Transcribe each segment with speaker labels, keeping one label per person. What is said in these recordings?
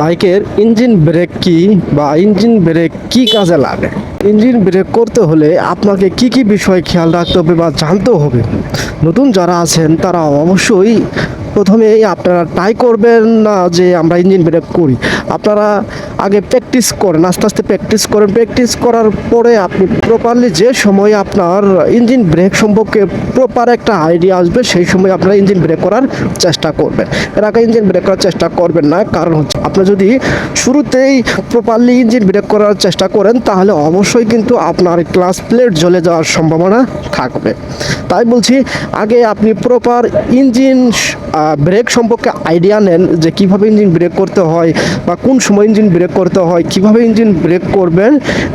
Speaker 1: বাইকের engine brake কি বা ইঞ্জিন ব্রেক কি কাজে লাগে? ইঞ্জিন ব্রেক করতে হলে আপনাকে কি কি বিষয় খেয়াল রাখতে হবে বা জানতে হবে? নতুন যারা আছেন, তারা অবশ্যই প্রথমেই আপনারা ট্রাই করবেন না যে আমরা ইঞ্জিন ব্রেক করি। আপনারা আগে প্র্যাকটিস করেন, আস্তে আস্তে প্র্যাকটিস করেন। প্র্যাকটিস করার পরে আপনি প্রপারলি যে সময় আপনার ইঞ্জিন ব্রেক সম্পর্কে প্রপার একটা আইডিয়া আসবে, সেই সময় আপনারা ইঞ্জিন ব্রেক করার চেষ্টা করবেন। এর আগে ইঞ্জিন ব্রেক করার চেষ্টা করবেন না, কারণ হচ্ছে আপনি যদি শুরুতেই প্রপারলি ইঞ্জিন ব্রেক করার চেষ্টা করেন, তাহলে অবশ্যই কিন্তু আপনার ক্লাস প্লেট জ্বলে যাওয়ার সম্ভাবনা থাকবে। তাই বলছি, আগে আপনি প্রপার ইঞ্জিন ব্রেক সম্পর্কে আইডিয়া নেন যে কীভাবে ইঞ্জিন ব্রেক করতে হয় বা কোন সময় ইঞ্জিন ব্রেক করতে হয়, কীভাবে ইঞ্জিন ব্রেক করবেন,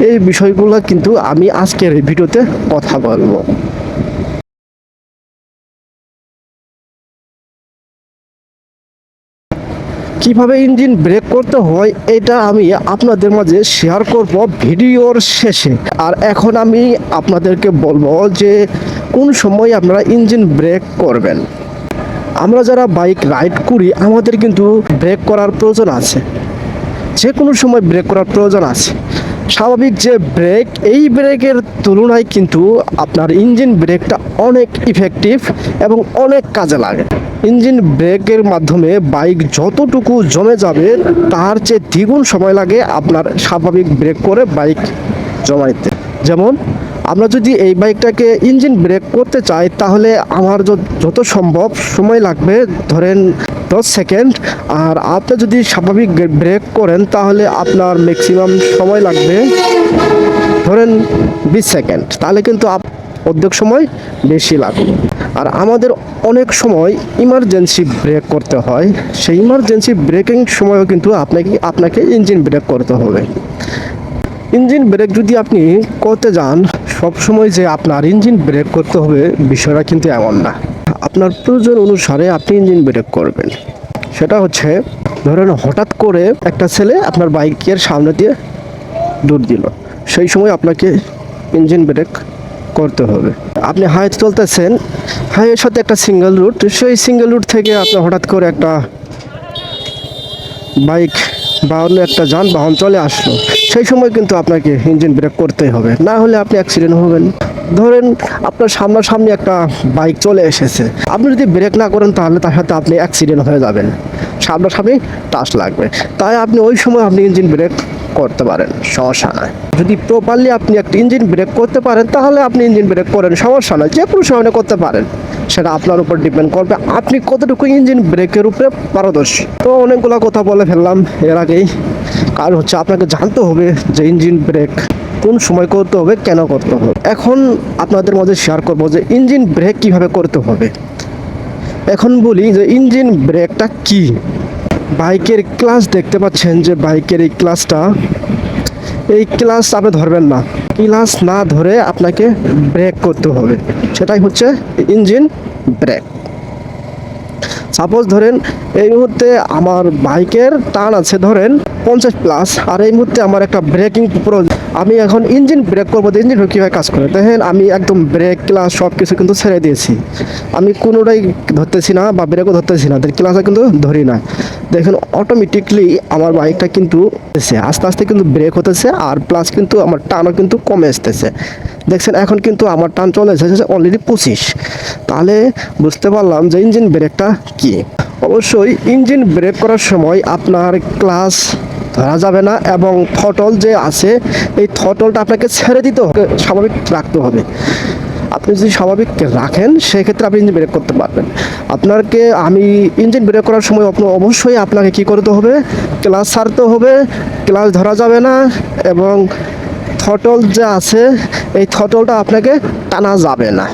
Speaker 1: এই বিষয়গুলো কিন্তু আমি আজকের এই ভিডিওতে কথা বলব। কীভাবে ইঞ্জিন ব্রেক করতে হয়, এটা আমি আপনাদের মাঝে শেয়ার করব ভিডিওর শেষে। আর এখন আমি আপনাদেরকে বলব যে, কোন সময় আপনারা ইঞ্জিন ব্রেক করবেন। আমরা যারা বাইক রাইড করি, আমাদের কিন্তু ব্রেক করার প্রয়োজন আছে। যে কোনো সময় ব্রেক করার প্রয়োজন আছে। স্বাভাবিক যে ব্রেক এই ব্রেকের তুলনায় কিন্তু আপনার ইঞ্জিন ব্রেকটা অনেক ইফেক্টিভ এবং অনেক কাজে লাগে। ইঞ্জিন ব্রেকের মাধ্যমে বাইক যতটুকু জমে যাবে, তার চেয়ে দ্বিগুণ সময় লাগে আপনার স্বাভাবিক ব্রেক করে বাইক জমাইতে যেমন আমরা যদি এই বাইকটাকে ইঞ্জিন ব্রেক করতে চাই, তাহলে আমার যত সম্ভব সময় লাগবে, ধরেন দশ সেকেন্ড। আর আপনি যদি স্বাভাবিক ব্রেক করেন, তাহলে আপনার ম্যাক্সিমাম সময় লাগবে, ধরেন বিশ সেকেন্ড। তাহলে কিন্তু আপ, অর্ধেক সময় বেশি লাগবে। আর আমাদের অনেক সময় ইমার্জেন্সি ব্রেক করতে হয়। সেই ইমার্জেন্সি ব্রেকিং সময়ও কিন্তু আপনাকে আপনাকে ইঞ্জিন ব্রেক করতে হবে। ইঞ্জিন ব্রেক যদি আপনি করতে যান সব সময় যে আপনার ইঞ্জিন ব্রেক করতে হবে বিষয়টা কিন্তু এমন না। আপনার প্রয়োজন অনুসারে আপনি ইঞ্জিন ব্রেক করবেন। সেটা হচ্ছে, ধরেন হঠাৎ করে একটা ছেলে আপনার বাইকের সামনে দিয়ে দৌড় দিল। সেই সময় আপনাকে ইঞ্জিন ব্রেক করতে হবে। আপনি হাইতে চলতেছেন হাইয়ের সাথে একটা সিঙ্গেল রুট, সেই সিঙ্গেল রুট থেকে আপনি হঠাৎ করে একটা বাইক বা অন্য একটা যানবাহন চলে আসলো, সেই সময় কিন্তু আপনাকে ইঞ্জিন ব্রেক করতেই হবে। না হলে আপনি অ্যাক্সিডেন্ট হবেন। ধরেন আপনার সামনাসামনি একটা বাইক চলে এসেছে। আপনি যদি ব্রেক না করেন তাহলে তার সাথে আপনি অ্যাক্সিডেন্ট হয়ে যাবেন। সামনাসামনি টাচ লাগবে। তাই আপনি ওই সময় আপনি ইঞ্জিন ব্রেক করতে পারেন, সমস্যা নয় যদি প্রপারলি আপনি একটা ইঞ্জিন ব্রেক করতে পারেন, তাহলে আপনি ইঞ্জিন ব্রেক করেন, সমস্যা নয় যে কোনো সময় করতে পারেন। সেটা আপনার উপর ডিপেন্ড করবে। আপনি কতটুকু ইঞ্জিন ব্রেকের উপরে পারদর্শী? তো অনেকগুলো কথা বলে ফেললাম এর আগেই। কারণ হচ্ছে আপনাকে জানতে হবে যে ইঞ্জিন ব্রেক কোন সময় করতে হবে, কেন করতে হবে। এখন আপনাদের মধ্যে শেয়ার করব যে ইঞ্জিন ব্রেক কীভাবে করতে হবে। এখন বলি যে ইঞ্জিন ব্রেকটা কি? বাইকের ক্লাস দেখতে পাচ্ছেন যে বাইকের এই ক্লাসটা এই ক্লাস আপনি ধরবেন না। ক্লাস না ধরে আপনাকে ব্রেক করতে হবে। সেটাই হচ্ছে ইঞ্জিন ব্রেক। সাপোজ ধরেন, এই মুহূর্তে আমার বাইকের টান আছে ধরেন পঞ্চাশ প্লাস, আর এই মুহূর্তে আমার একটা ব্রেকিং প্রয়োজন আমি এখন ইঞ্জিন ব্রেক করব ইঞ্জিন কীভাবে কাজ করে? দেখেন, আমি একদম ব্রেক ক্লাস সব কিছু কিন্তু ছেড়ে দিয়েছি। আমি কোনোটাই ধরতেছি না বা ব্রেকও ধরতেছি না ক্লাসে কিন্তু ধরি না। দেখেন অটোমেটিকলি আমার বাইকটা কিন্তু আস্তে আস্তে কিন্তু ব্রেক হতেছে আর প্লাস কিন্তু আমার টানও কিন্তু কমে আসতেছে। দেখছেন, এখন কিন্তু আমার টান চলে এসেছে অলরেডি পঁচিশ। তাহলে বুঝতে পারলাম যে ইঞ্জিন ব্রেকটা কি? অবশ্যই ইঞ্জিন ব্রেক করার সময় আপনার ক্লাস ধরা যাবে না এবং থটল যে আছে, এই থটলটা আপনাকে ছেড়ে দিতে হবে, স্বাভাবিক রাখতে হবে। আপনি যদি স্বাভাবিক রাখেন, সেক্ষেত্রে আপনি ইঞ্জিন ব্রেক করতে পারবেন। আপনাকে আমি ইঞ্জিন ব্রেক করার সময় অবশ্যই আপনাকে কি করতে হবে? ক্লাস ছাড়তে হবে ক্লাস ধরা যাবে না এবং থটল যে আছে, এই থটলটা আপনাকে টানা যাবে না।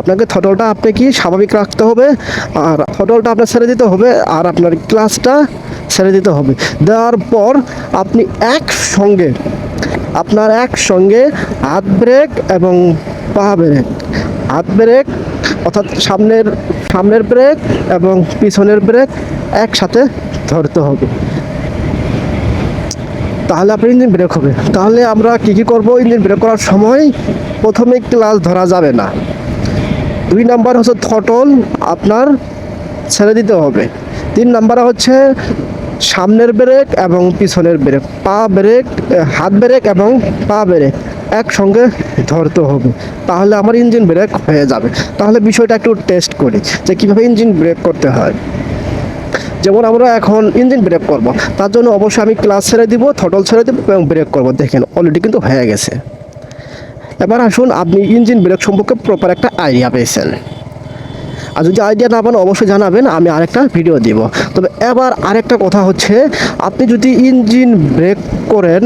Speaker 1: আপনাকে থটলটা আপনি কি স্বাভাবিক রাখতে হবে, আর থটলটা আপনার ছেড়ে দিতে হবে, আর আপনার ক্লাসটা ছেড়ে দিতে হবে। দেওয়ার পর আপনি একসঙ্গে, আপনার একসঙ্গে হাত ব্রেক এবং পা ব্রেক। হাত ব্রেক, অর্থাৎ সামনের সামনের ব্রেক এবং পিছনের ব্রেক একসাথে ধরতে হবে। তাহলে আপনার ইঞ্জিন ব্রেক হবে। তাহলে আমরা কি কি করব? ইঞ্জিন ব্রেক করার সময় প্রথমে ক্লাস ধরা যাবে না। দুই নাম্বার হচ্ছে থটল, আপনার ছেড়ে দিতে হবে। তিন নাম্বার হচ্ছে সামনের ব্রেক এবং পিছনের ব্রেক, পা ব্রেক, হাত ব্রেক এবং পা ব্রেক একসঙ্গে ধরতে হবে। তাহলে আমার ইঞ্জিন ব্রেক হয়ে যাবে। তাহলে বিষয়টা একটু টেস্ট করি যে কীভাবে ইঞ্জিন ব্রেক করতে হয়। যেমন আমরা এখন ইঞ্জিন ব্রেক করব, তার জন্য অবশ্যই আমি ক্লাস ছেড়ে দিব, থটল ছেড়ে দিব এবং ব্রেক করব। দেখেন অলরেডি কিন্তু হয়ে গেছে। এবার আসুন আপনি ইঞ্জিন ব্রেক সম্পর্কে প্রপার একটা আইডিয়া পেয়েছেন। আর যদি আইডিয়া না পান, অবশ্যই জানাবেন, আমি আরেকটা ভিডিও দিব। তবে এবার আরেকটা কথা হচ্ছে, আপনি যদি ইঞ্জিন ব্রেক করেন,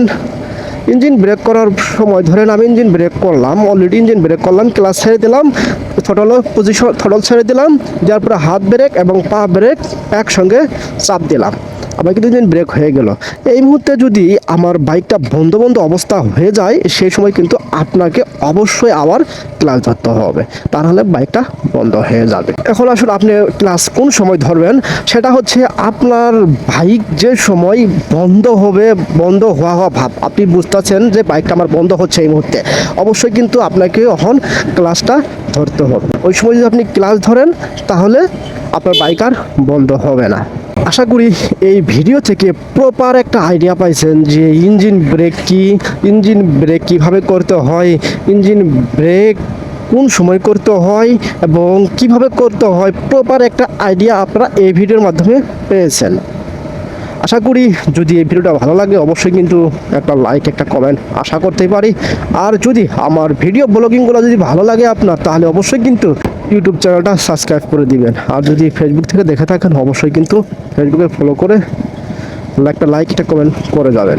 Speaker 1: ইঞ্জিন ব্রেক করার সময় ধরেন আমি ইঞ্জিন ব্রেক করলাম অলরেডি ইঞ্জিন ব্রেক করলাম ক্লাস ছেড়ে দিলাম থটল পজিশন থটল ছেড়ে দিলাম, যার পরে হাত ব্রেক এবং পা ব্রেক একসঙ্গে চাপ দিলাম। আবার কিন্তু ইঞ্জিন ব্রেক হয়ে গেল। এই মুহূর্তে যদি আমার বাইকটা বন্ধ বন্ধ অবস্থা হয়ে যায়, সেই সময় কিন্তু আপনাকে অবশ্যই আবার ক্লাস ধরতে হবে। তাহলে বাইকটা বন্ধ হয়ে যাবে। এখন আসলে আপনি ক্লাস কোন সময় ধরবেন? সেটা হচ্ছে আপনার বাইক যে সময় বন্ধ হবে, বন্ধ হওয়া হওয়া ভাব। আপনি বুঝতেছেন যে বাইকটা আমার বন্ধ হচ্ছে এই মুহূর্তে। অবশ্যই কিন্তু আপনাকে এখন ক্লাসটা ধরতে হবে। ওই সময় যদি আপনি ক্লাস ধরেন, তাহলে আপনার বাইক আর বন্ধ হবে না। আশা করি এই ভিডিও থেকে প্রপার একটা আইডিয়া পাইছেন যে ইঞ্জিন ব্রেক কি ইঞ্জিন ব্রেক কীভাবে করতে হয় ইঞ্জিন ব্রেক কোন সময় করতে হয় এবং কীভাবে করতে হয় প্রপার একটা আইডিয়া আপনারা এই ভিডিওর মাধ্যমে পেয়েছেন। আশা করি যদি এই ভিডিওটা ভালো লাগে অবশ্যই কিন্তু একটা লাইক একটা কমেন্ট আশা করতেই পারি। আর যদি আমার ভিডিও ব্লগিংগুলো যদি ভালো লাগে আপনার, তাহলে অবশ্যই কিন্তু ইউটিউব চ্যানেলটা সাবস্ক্রাইব করে দিবেন। আর যদি ফেসবুক থেকে দেখে থাকেন, অবশ্যই কিন্তু ফেসবুকে ফলো করে, একটা লাইক একটা কমেন্ট করে যাবেন।